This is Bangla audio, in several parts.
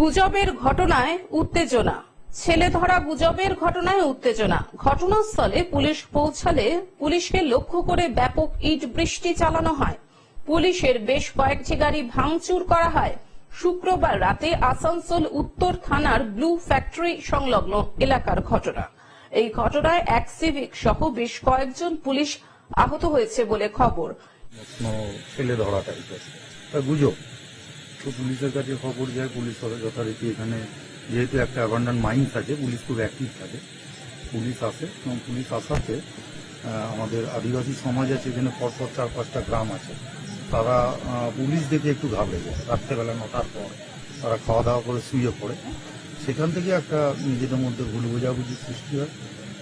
গুজবের ঘটনায় উত্তেজনা। ছেলে ধরা গুজবের ঘটনায় উত্তেজনা। ঘটনাস্থলে পুলিশ পৌঁছালে পুলিশকে লক্ষ্য করে ব্যাপক ইট বৃষ্টি চালানো হয়। পুলিশের বেশ কয়েকটি গাড়ি ভাঙচুর করা হয়। শুক্রবার রাতে আসানসোল উত্তর থানার ব্লু ফ্যাক্টরি সংলগ্ন এলাকার ঘটনা। এই ঘটনায় এক সিভিক সহ বেশ কয়েকজন পুলিশ আহত হয়েছে বলে খবর। ছেলে ধরা গুজব। তো পুলিশের কাছে খবর যায়, পুলিশ যথারীতি এখানে যেহেতু একটা অ্যাবান্ডান মাইন্স আছে, পুলিশ খুব অ্যাক্টিভ থাকে। পুলিশ আসে এবং পুলিশ আসাতে আমাদের আদিবাসী সমাজ আছে, এখানে পরপর চার পাঁচটা গ্রাম আছে। তারা পুলিশ দেখে একটু ঘাবড়ে যায়। রাত্রেবেলা নটার পর তারা খাওয়া দাওয়া করে শুয়ে পড়ে। সেখান থেকে একটা নিজেদের মধ্যে ভুল বোঝাবুঝি সৃষ্টি হয়।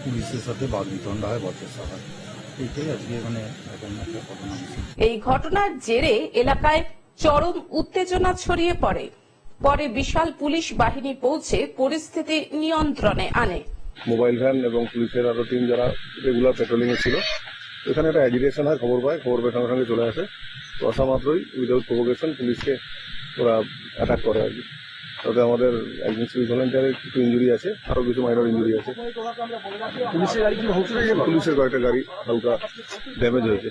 পুলিশের সাথে বাদ বিতণ্ডা হয়, বচসা হয়। এইটাই আজকে ঘটনা। এই ঘটনার জেরে এলাকায় চরম উত্তেজনা ছড়িয়ে পড়ে। পরে বিশাল পুলিশ বাহিনী পৌঁছে পরিস্থিতি নিয়ন্ত্রণে আনে। মোবাইল ভ্যান এবং পুলিশের আরও টিম যারা রেগুলার পেট্রোলিং এ ছিল। এখানে একটা অ্যাজিটেশন হয় খবর পায় খবর পেয়ে সঙ্গে সঙ্গে চলে আসে। তো আসা মাত্রই উইদাউট প্রভোকেশন পুলিশকে ওরা অ্যাটাক করে আর কি। তাতে আমাদের একজন সিভিল ভলেন্টিয়ারের কিছু ইঞ্জুরি আছে আরও কিছু মাইনর ইঞ্জুরি আছে। পুলিশের গাড়ি কি পুলিশের কয়েকটা গাড়ি হালকা ড্যামেজ হয়েছে।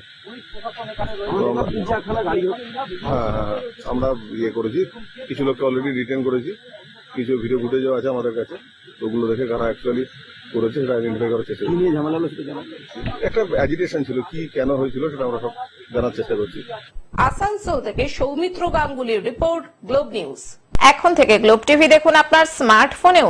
হ্যাঁ আমরা ইয়ে করেছি। কিছু লোককে অলরেডি রিটার্ন করেছি। কিছু ভিডিও ফুটেজও আছে আমাদের কাছে। ওগুলো দেখে কারা অ্যাকচুয়ালি করেছে, সেটা আইডেন্টিফাই করার চেষ্টা করছি। একটা অ্যাজিটেশন ছিল, কি, কেন হয়েছিল সেটা আমরা সব জানার চেষ্টা করছি। আসানসোল থেকে সৌমিত্র গাঙ্গুলির রিপোর্ট গ্লোব নিউজ এখন থেকে গ্লোব টিভি দেখুন আপনার স্মার্টফোনেও